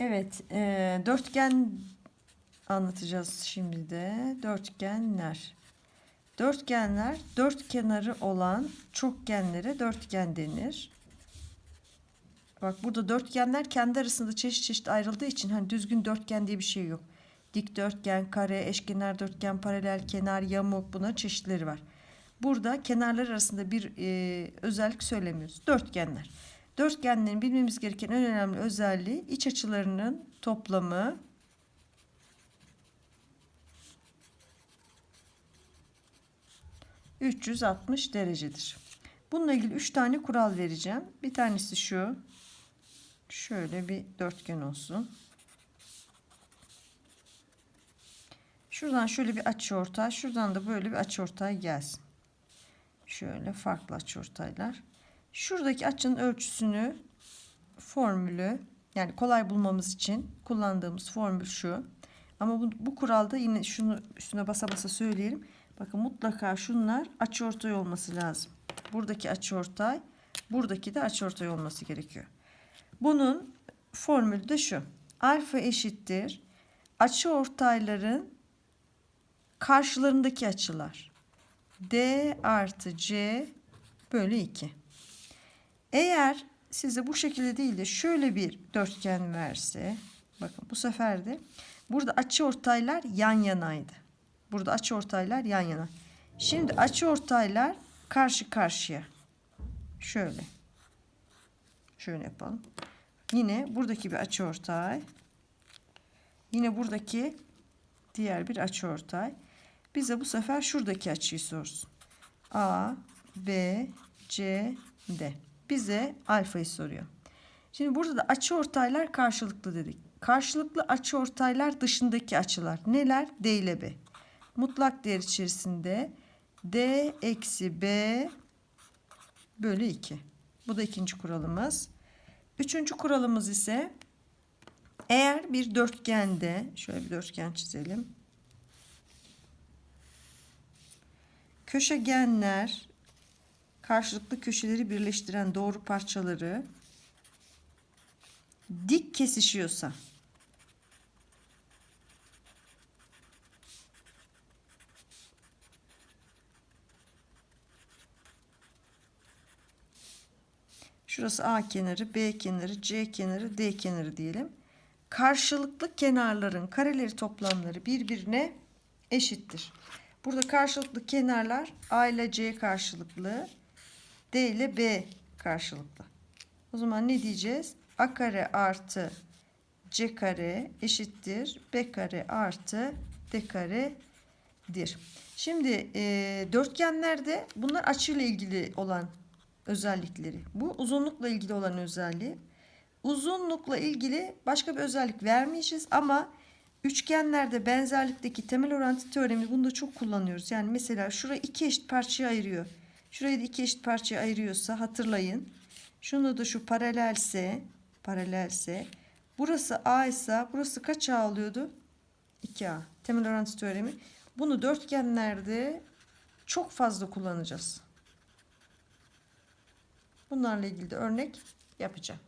Evet, e, dörtgen anlatacağız şimdi de. Dörtgenler. Dörtgenler, dört kenarı olan çokgenlere dörtgen denir. Bak burada dörtgenler kendi arasında çeşit çeşit ayrıldığı için hani düzgün dörtgen diye bir şey yok. Dikdörtgen, kare, eşkenar dörtgen, paralel kenar, yamuk bunların çeşitleri var. Burada kenarlar arasında bir e, özellik söylemiyoruz. Dörtgenler. Dörtgenlerin bilmemiz gereken en önemli özelliği iç açılarının toplamı ...360 derecedir. Bununla ilgili 3 tane kural vereceğim. Bir tanesi şu. Şöyle bir dörtgen olsun. Şuradan şöyle bir açıortay, şuradan da böyle bir açıortay gelsin. Şöyle farklı açıortaylar. Şuradaki açının ölçüsünü formülü yani kolay bulmamız için kullandığımız formül şu. Ama bu, bu kuralda yine şunu üstüne basa basa söyleyelim. Bakın mutlaka şunlar açıortay olması lazım. Buradaki açıortay, buradaki de açıortay olması gerekiyor. Bunun formülü de şu. Alfa eşittir açıortayların karşılarındaki açılar. D artı C bölü 2. Eğer size bu şekilde değil de şöyle bir dörtgen verse bakın bu sefer de burada açı ortaylar yan yanaydı. Burada açı ortaylar yan yana. Şimdi açı ortaylar karşı karşıya. Şöyle. Şöyle yapalım. Yine buradaki bir açı ortay. Yine buradaki diğer bir açı ortay. Bize bu sefer şuradaki açıyı sorsun. A, B, C, D. Bize alfayı soruyor. Şimdi burada da açı ortaylar karşılıklı dedik. Karşılıklı açı ortaylar dışındaki açılar. Neler? D ile B. Mutlak değer içerisinde D eksi B bölü 2. Bu da ikinci kuralımız. Üçüncü kuralımız ise eğer bir dörtgende şöyle bir dörtgen çizelim. Köşegenler karşılıklı köşeleri birleştiren doğru parçaları dik kesişiyorsa Şurası A kenarı, B kenarı, C kenarı, D kenarı diyelim. Karşılıklı kenarların kareleri toplamları birbirine eşittir. Burada karşılıklı kenarlar A ile C karşılıklı, D ile B karşılıklı. O zaman ne diyeceğiz? A kare artı C kare eşittir B kare artı D karedir. Şimdi e, dörtgenlerde bunlar açıyla ilgili olan özellikleri. Bu uzunlukla ilgili olan özelliği. Uzunlukla ilgili başka bir özellik vermeyeceğiz ama üçgenlerde benzerlikteki temel orantı teoremi bunu da çok kullanıyoruz. Yani mesela şurayı iki eşit parçaya ayırıyor. Şurayı da iki eşit parçaya ayırıyorsa hatırlayın. Şunu da şu paralelse, paralelse. Burası A ise burası kaç A oluyordu? 2A. Temel orantı teoremi. Bunu dörtgenlerde çok fazla kullanacağız. Bunlarla ilgili de örnek yapacağım.